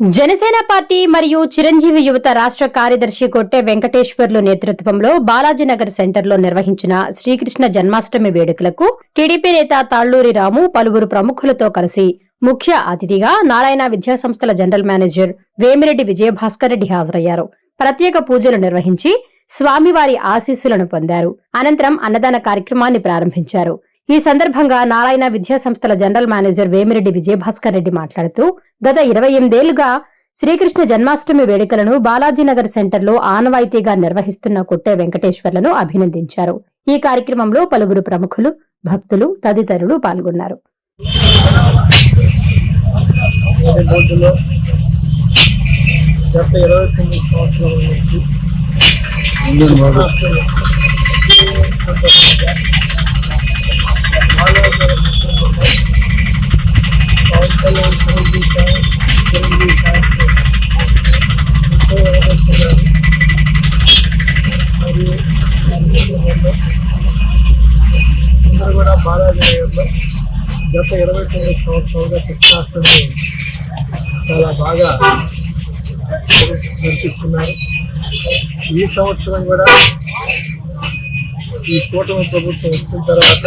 Janasena party మరియు చిరంజీవి యువత రాష్ట్ర కార్యదర్శి కొట్టే వెంకటేశ్వర్లు నేతృత్వంలో బాలాజీనగర్ సెంటర్లో నిర్వహించిన శ్రీకృష్ణ జన్మాష్టమి వేడుకలకు టీడీపీ నేత తాళ్ళూరి రాము పలువురు ప్రముఖులతో కలిసి ముఖ్య అతిథిగా నారాయణ విద్యాసంస్థల జనరల్ మేనేజర్ వేమిరెడ్డి విజయభాస్కర్ రెడ్డి హాజరయ్యారు. ప్రత్యేక పూజలు నిర్వహించి స్వామివారి ఆశీస్సులను పొందారు. అనంతరం అన్నదాన కార్యక్రమాన్ని ప్రారంభించారు. ఈ సందర్భంగా నారాయణ విద్యా సంస్థల జనరల్ మేనేజర్ వేమిరెడ్డి విజయభాస్కర్ రెడ్డి మాట్లాడుతూ గత ఇరవై ఎనిమిదేళ్ళుగా శ్రీకృష్ణ జన్మాష్టమి వేడుకలను బాలాజీనగర్ సెంటర్లో ఆనవాయితీగా నిర్వహిస్తున్న కొట్టే వెంకటేశ్వర్లను అభినందించారు. ఈ కార్యక్రమంలో పలువురు ప్రముఖులు భక్తులు తదితరులు పాల్గొన్నారు. మొదటి అందరూ కూడా బాలాజీ గత ఇరవై తొమ్మిది సంవత్సరాలుగా కృష్ణాష్టమి చాలా బాగా నడిపిస్తున్నారు ఈ సంవత్సరం కూడా ఈ కూటమి ప్రభుత్వం వచ్చిన తర్వాత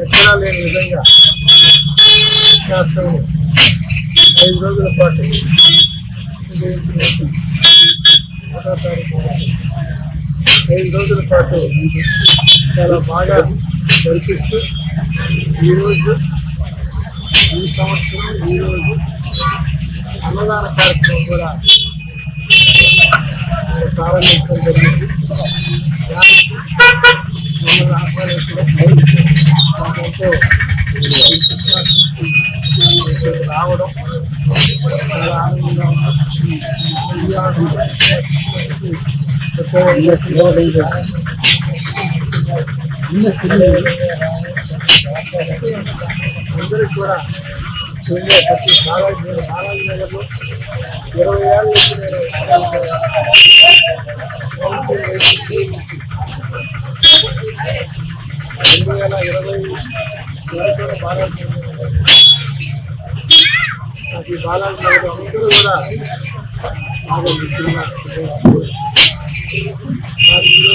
ఎక్కడా లేని విధంగా కృష్ణాష్టమి ఐదు రోజుల పాటు ఒకటో తారీఖు ఐదు రోజుల పాటు చాలా బాగా జరిపిస్తూ ఈరోజు ఈ సంవత్సరం ఈరోజు అన్నదాన కార్యక్రమం కూడా ప్రారంభించడం జరిగింది. రావడం అందరికి కూడా ప్రతి నారాయణ నారాయణ నగర్లో ఇరవై ఏళ్ళ రెండు వేల ఇరవై వరకు బాలాజీ ఈ బాలాజీ అందరూ కూడా బాగా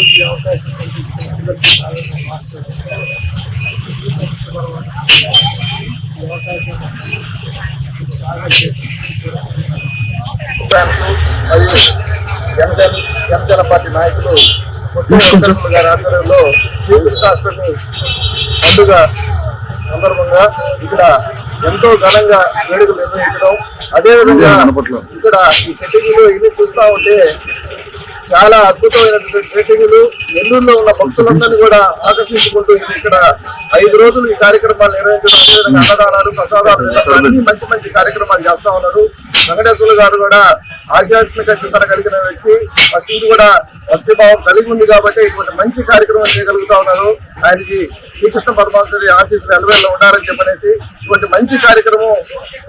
ఈ అవకాశం మరియు జనసేన జనసేన పార్టీ నాయకులు వెంకటేశ్వర గారి ఆధ్వర్యంలో శ్రీకృష్ణాష్టమి పండుగ సందర్భంగా ఇక్కడ ఎంతో ఘనంగా వేడుకలు నిర్వహించడం. అదేవిధంగా ఇక్కడ ఈ సెట్టింగ్ ఇన్ని చూస్తా ఉంటే చాలా అద్భుతమైనటువంటి సెట్టింగ్లు. నెల్లూరులో ఉన్న భక్తులందరినీ కూడా ఆకర్షించుకుంటూ ఇది ఇక్కడ ఐదు రోజులు ఈ కార్యక్రమాలు నిర్వహించడం. అదేవిధంగా అన్నదానాలు ప్రసాదాలు మంచి మంచి కార్యక్రమాలు చేస్తా ఉన్నారు. వెంకటేశ్వర గారు కూడా ఆధ్యాత్మిక చింతన కలిగిన వ్యక్తి. ఫస్ట్ కూడా భక్తిభావం కలిగి ఉంది కాబట్టి ఇటువంటి మంచి కార్యక్రమం చేయగలుగుతా ఉన్నారు. ఆయనకి శ్రీకృష్ణ పరమాత్ముడి ఆశీస్సులు ఎలవేళ్ళలో ఉండాలని చెప్పనేసి ఇటువంటి మంచి కార్యక్రమం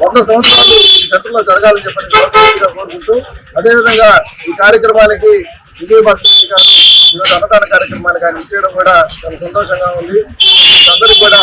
వంద సంవత్సరాలు ఈ సెంటర్లో జరగాలని చెప్పని కోరుకుంటూ అదేవిధంగా ఈ కార్యక్రమానికి విజయ భాస్కర్ గారు ఈరోజు అన్నదాన కార్యక్రమానికి ఆయన ఇచ్చేయడం కూడా చాలా సంతోషంగా ఉంది. అందరికీ కూడా